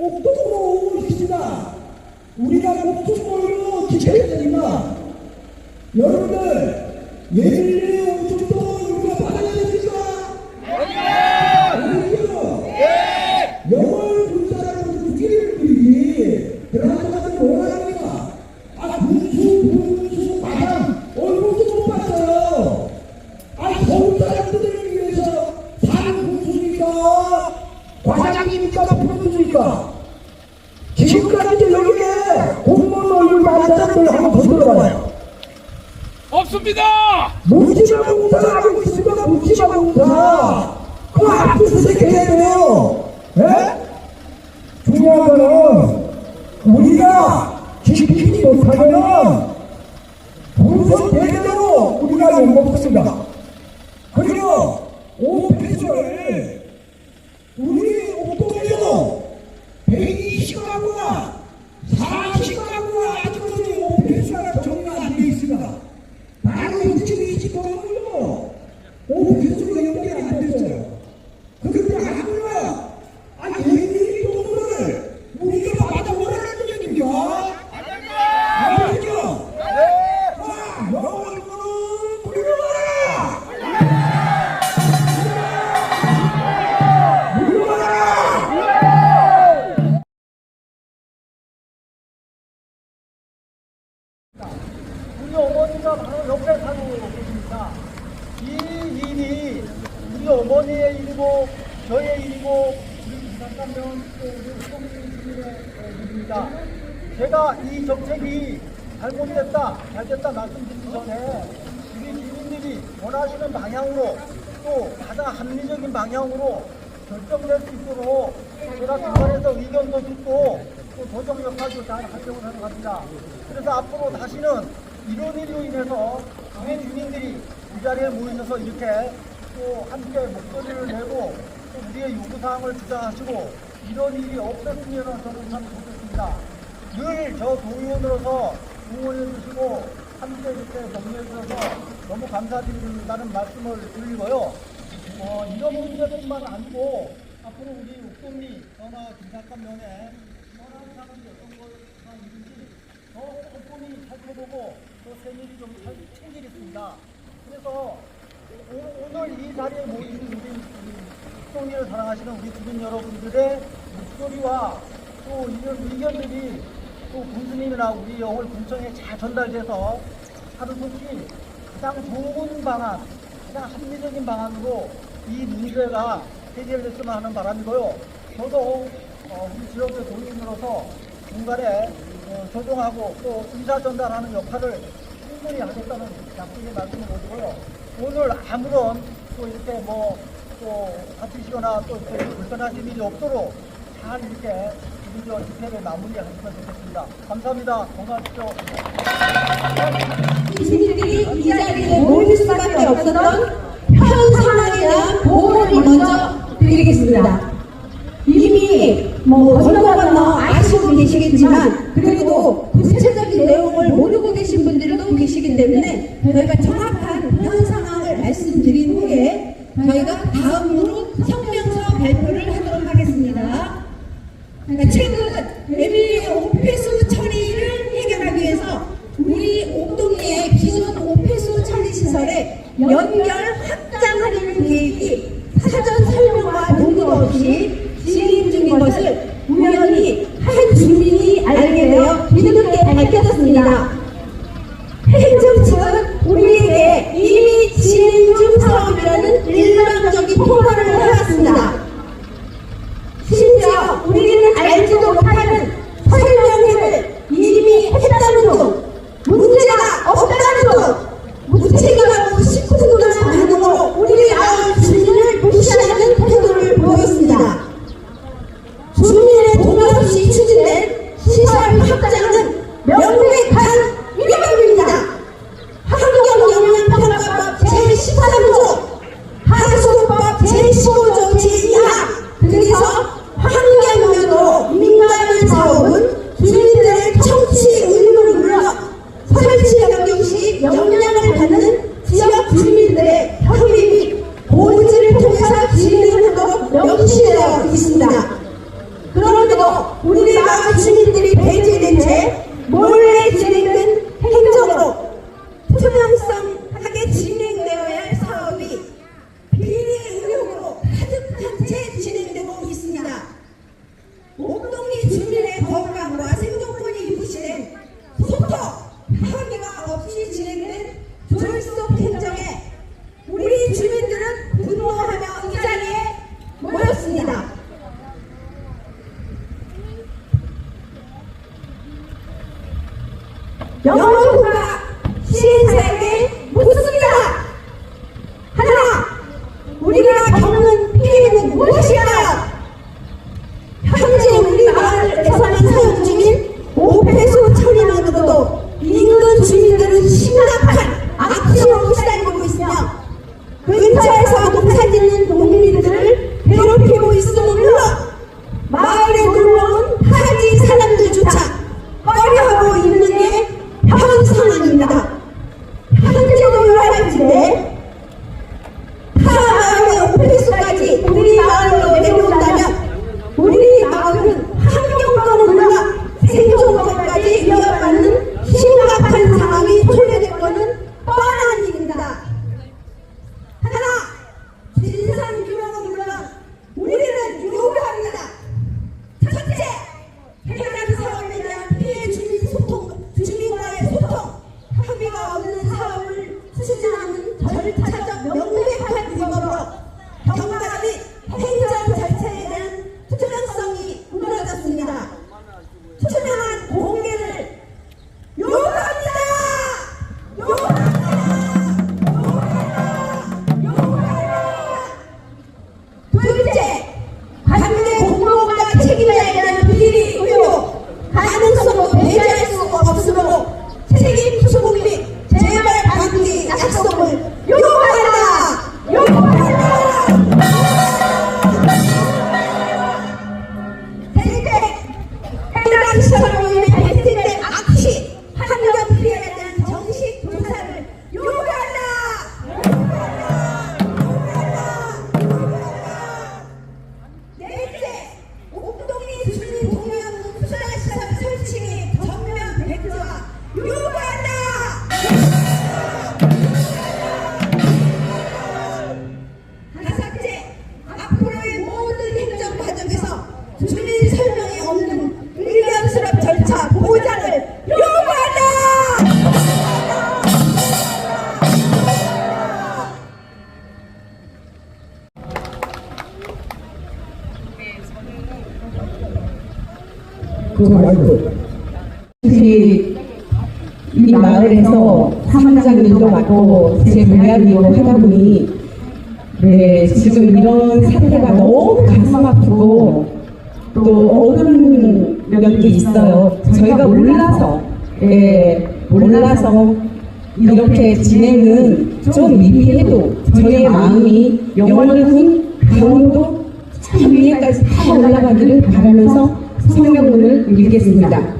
옥동으로 오십니다. 우리가 목숨걸로 지켜야 되니까 여러분들 예밀리 옥동도 우리가 받아야 됩니까? 아니요. 영월 군사라고 국기를 부리지 그러다가 뭐랍니까? 아 군수 군수 과장 얼굴도 못 봤어요. 아 서울 사람들을 위해서 사는 군수입니까? 과장입니까? 부군수입니까? 지금까지 여기에 공무원 얼굴 많다는 한번 더 들어봐요. 없습니다. 묻지마 공사 하고 있으니까 묻지마 공사 그 앞에서 생각해야 돼요 예? 중요한 거는 우리가 지키지 못하면 분석 대대로 우리가 욕먹습니다 그리고 오페이스를 우리 120가구나 40 우리 어머니가 바로 옆에 살고 계십니다. 이 일이 우리 어머니의 일이고 저의 일이고 우리 잠깐만 우리 국민의 일입니다. 제가 이 정책이 잘못됐다, 잘됐다 말씀드리기 전에 우리 주민들이 원하시는 방향으로 또 가장 합리적인 방향으로 결정될 수 있도록 제가 중간에서 의견도 듣고 또 조정 역할도 잘 하려고 생각합니다. 그래서 앞으로 다시는 이런 일로 인해서 우리 주민들이 이 자리에 모이셔서 이렇게 또 함께 목소리를 내고 또 우리의 요구사항을 주장하시고 이런 일이 없었으면 저는 참 좋겠습니다. 늘저 도의원으로서 응원해 주시고 함께 이렇게 격려해 주셔서 너무 감사드린다는 말씀을 드리고요. 어, 이런 문제뿐만 아니고 앞으로 우리 옥동리 전화 김사감 면에 어떤 것가 있는지 더 꼼꼼히 살펴보고 또 세밀히 좀 살- 챙기겠습니다. 그래서 오, 오늘 이 자리에 모인 우리 옥동리를 사랑하시는 우리 주민 여러분들의 목소리와 또 이런 의견들이 또 군수님이나 우리 영월 군청에 잘 전달돼서 하루속히 가장 좋은 방안, 가장 합리적인 방안으로 이 문제가 해결됐으면 하는 바람이고요. 저도 어, 우리 지역의 도민으로서 중간에 어, 조정하고 또 의사 전달하는 역할을 충분히 하겠다는 약속의 말씀을 드리고요. 오늘 아무런 또 이렇게 뭐 또 다치시거나 또 이렇게 불편하신 일이 없도록 잘 이렇게 우리 저 집회를 마무리하시면 좋겠습니다. 감사합니다. 건강하십시오. 주민들이 이 자리에 모일 수밖에 없었던 현 상황에 대한 보호를 먼저 드리겠습니다. 이미 뭐 건너 건너 아시고 계시겠지만 그래도 구체적인 내용을 모르고 계신 분들도 계시기 때문에 저희가 정확한 현 상황을 말씀드린 후에 저희가 다음으로 성명서 발표를 하도록 하겠습니다. 그러니까 최근 우리는 알지도 못하는 그 말고 이, 이 마을에서 사무장님도 맡고 제 동료이고 하다 보니 네 지금 이런 사태가 너무 가슴 아프고 또 억울한 면도 있어요. 저희가 몰라서 예 몰라서 이렇게 진행은 좀 미비해도 저희의 마음이 영원한 강원도 참 위에까지 다 올라가기를 바라면서 성명문을 읽겠습니다.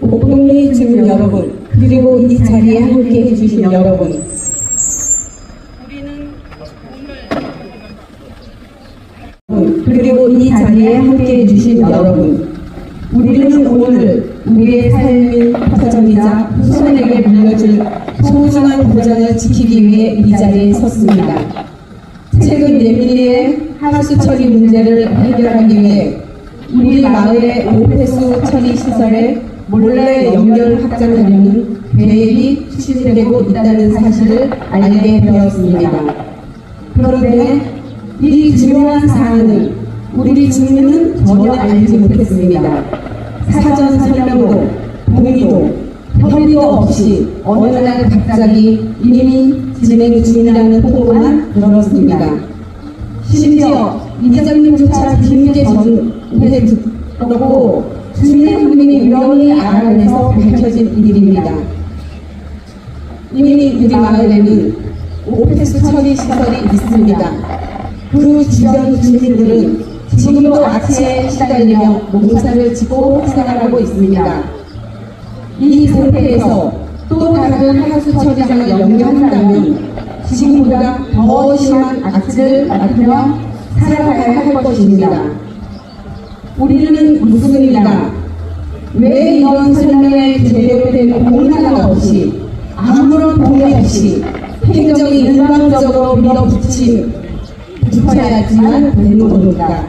옥동리 주민 여러분, 그리고 이 자리에 함께 해주신 여러분, 그리고 이 자리에 함께 해주신 여러분, 우리는 오늘 우리의 삶인 터전이자 후손에게 물려줄 소중한 보장을 지키기 위해 이 자리에 섰습니다. 최근 예민리의 하수 처리 문제를 해결하기 위해 우리 마을의 오폐수 처리 시설에 몰래 연결 확장하려는 계획이 추진되고 있다는 사실을 알게 되었습니다. 그런데 이 중요한 사안을 우리 주민은 전혀 알지 못했습니다. 사전 설명도 동의도 협의도 없이 어느 날 갑자기 이민 진행 중이라는 통보만 들었습니다. 심지어 이장님조차 뒤늦게 전 해 듣고 국민이 위험히 알아내서 밝혀진 일입니다. 이미 우리 마을에는 오페스 처리 시설이 있습니다. 그 주변 주민들은 지금도 악취에 시달리며 농사를 짓고 생활하고 있습니다. 이 상태에서 또 다른 하수 처리장을 연결한다면 지금보다 더 심한 악취를 맡으며 살아가야 할 것입니다. 우리는 묻습니다. 왜 이런 설명에 제대로 된 하나 없이 아무런 동의 없이 행정이 일방적으로 밀어붙인 붙여야지만 되는 겁니다.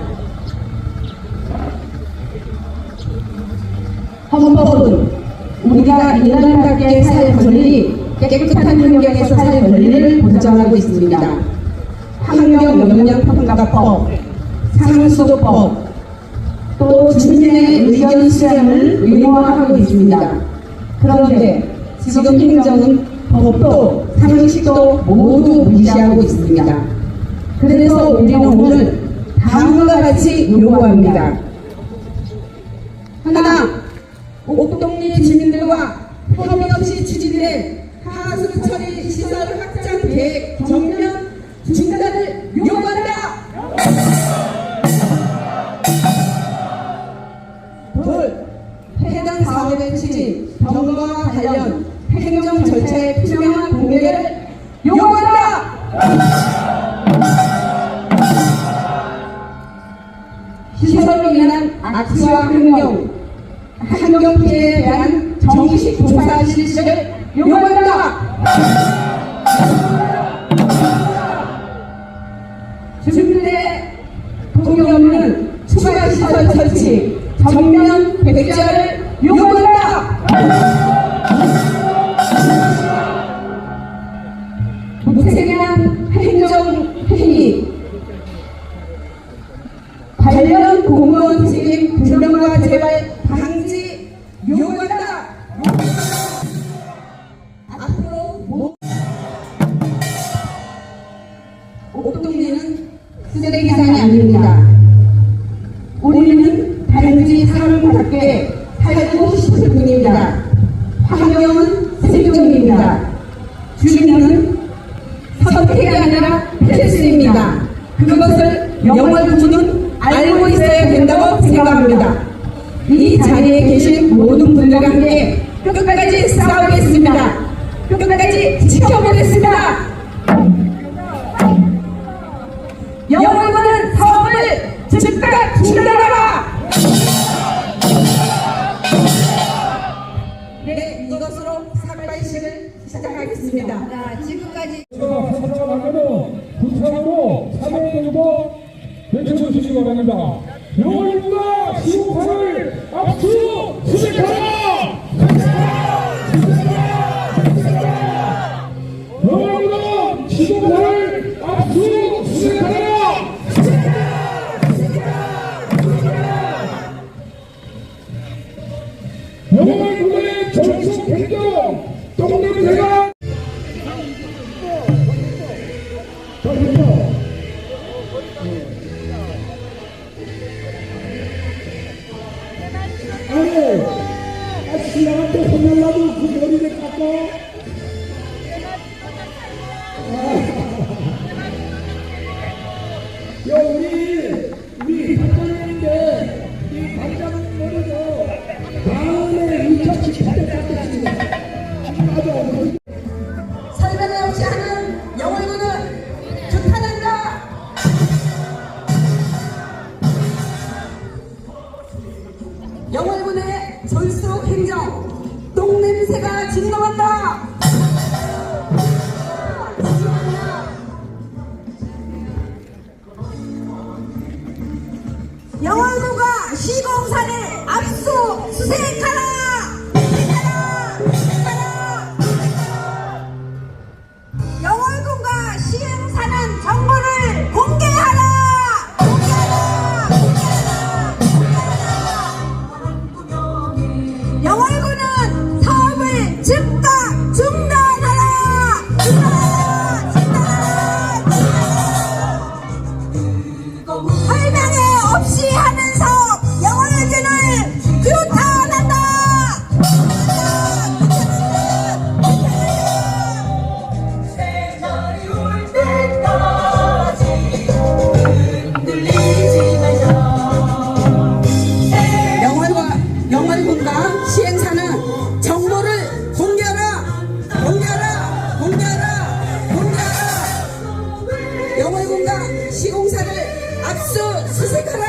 헌법은 우리가 인간답게 살 권리, 깨끗한 환경에서 살 권리를 보장하고 있습니다. 환경 영향 평가법, 상수도법, 또 주민의 의견 수렴을 의무화하고 있습니다. 그런데 지금 행정은 법도 상식도 모두 무시하고 있습니다. 그래서 우리는 오늘 다음과 같이 요구합니다. 하나, 옥동리 주민들과 협의 없이 추진된 하수 처리 시설 확장 계획 정면 중단을 요구한다! 470 병과 관련 행정 절차의 투명한 공개를 요구한다. 시설로 인한 악취와 환경, 환경 피해에 대한 정식 조사 실시를 요구한다. 준비대 동경은 추가 시설 설치, 정면 백자를 공무원 지급 부정과 재발 방지 요구 자리에 계신 모든 분들과 함께 끝까지 싸우겠습니다. 끝까지 지켜보겠습니다. 영원한 사업을 즉각 중단하라! 네, 이것으로 사과의식을 시작하겠습니다. 자, 지금까지 구청하고 참여해주고 외쳐주시기 바랍니다. 먼저 수색하라.